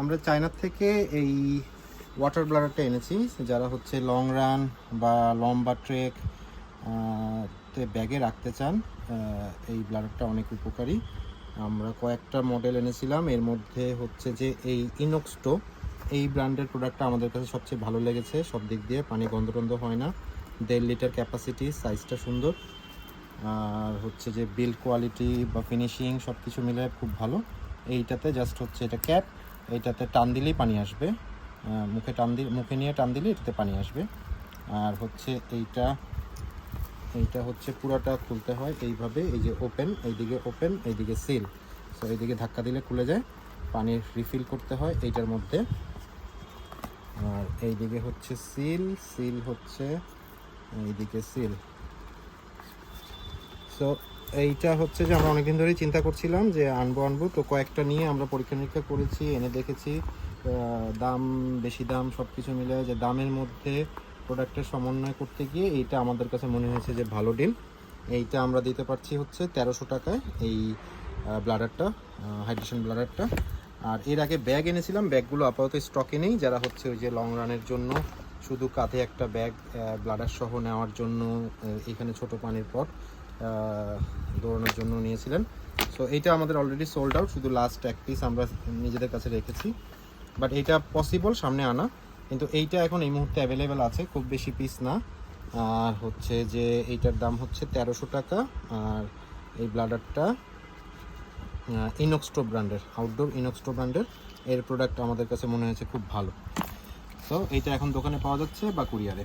আমরা চায়নার থেকে এই ওয়াটার ব্লাডারটা এনেছি, যারা হচ্ছে লং রান বা লম্বা ট্রেক তে ব্যাগে রাখতে চান এই ব্লাডারটা অনেক উপকারী। আমরা কয়েকটা মডেল এনেছিলাম, এর মধ্যে হচ্ছে যে এই ইনক্সটো এই ব্র্যান্ডের প্রোডাক্টটা আমাদের কাছে সবচেয়ে ভালো লেগেছে, সব দিক দিয়ে পানি গন্ধ টন্ধ হয় না, দেড় লিটার ক্যাপাসিটি সাইজটা সুন্দর, আর হচ্ছে যে বিল্ড কোয়ালিটি বা ফিনিশিং সব কিছু মিলে খুব ভালো। এইটাতে জাস্ট হচ্ছে এটা ক্যাপ এইটাতে টান দিলেই পানি আসবে। মুখে টান দিলে মুখে নিয়ে টান দিলে এটাতে পানি আসবে। আর হচ্ছে এইটা এইটা হচ্ছে পুরোটা খুলতে হয় এইভাবে, এই যে ওপেন এইদিকে ওপেন এইদিকে সিল সো এইদিকে ধাক্কা দিলে খুলে যায় পানির রিফিল করতে হয় এইটার মধ্যে। আর এইদিকে হচ্ছে সিল সিল হচ্ছে, এইদিকে সিল সো এইটা হচ্ছে যে আমরা অনেকদিন ধরেই চিন্তা করছিলাম যে আনব আনব। তো কয়েকটা নিয়ে আমরা পরীক্ষা নিরীক্ষা করেছি এনে দেখেছি দাম বেশি দাম সব কিছু মিলে যে দামের মধ্যে প্রোডাক্টের সমন্বয় করতে গিয়ে এইটা আমাদের কাছে মনে হয়েছে যে ভালো ডিল এইটা আমরা দিতে পারছি হচ্ছে তেরোশো টাকায় এই ব্লাডারটা হাইড্রেশন ব্লাডারটা আর এর আগে ব্যাগ এনেছিলাম ব্যাগগুলো আপাতত স্টকে নেই। যারা হচ্ছে ওই যে লং রানের জন্য শুধু কাঁধে একটা ব্যাগ ব্লাডার সহ নেওয়ার জন্য এখানে ছোট পানির আহ, দৌড়ানোর জন্য নিয়েছিলেন। সো এইটা আমাদের অলরেডি সোল্ড আউট শুধু লাস্ট এক পিস আমরা নিজেদের কাছে রেখেছি। বাট এইটা পসিবল সামনে আনা। কিন্তু এইটা এখন এই মুহূর্তে অ্যাভেলেবেল আছে, খুব বেশি পিস না। আর হচ্ছে যে এইটার দাম হচ্ছে তেরোশো টাকা, আর এই ব্লাডারটা ইনক্সটো ব্র্যান্ডের আউটডোর ইনক্সটো ব্র্যান্ডের এর প্রোডাক্ট আমাদের কাছে মনে হয়েছে খুব ভালো। তো এইটা এখন দোকানে পাওয়া যাচ্ছে বা কুরিয়ারে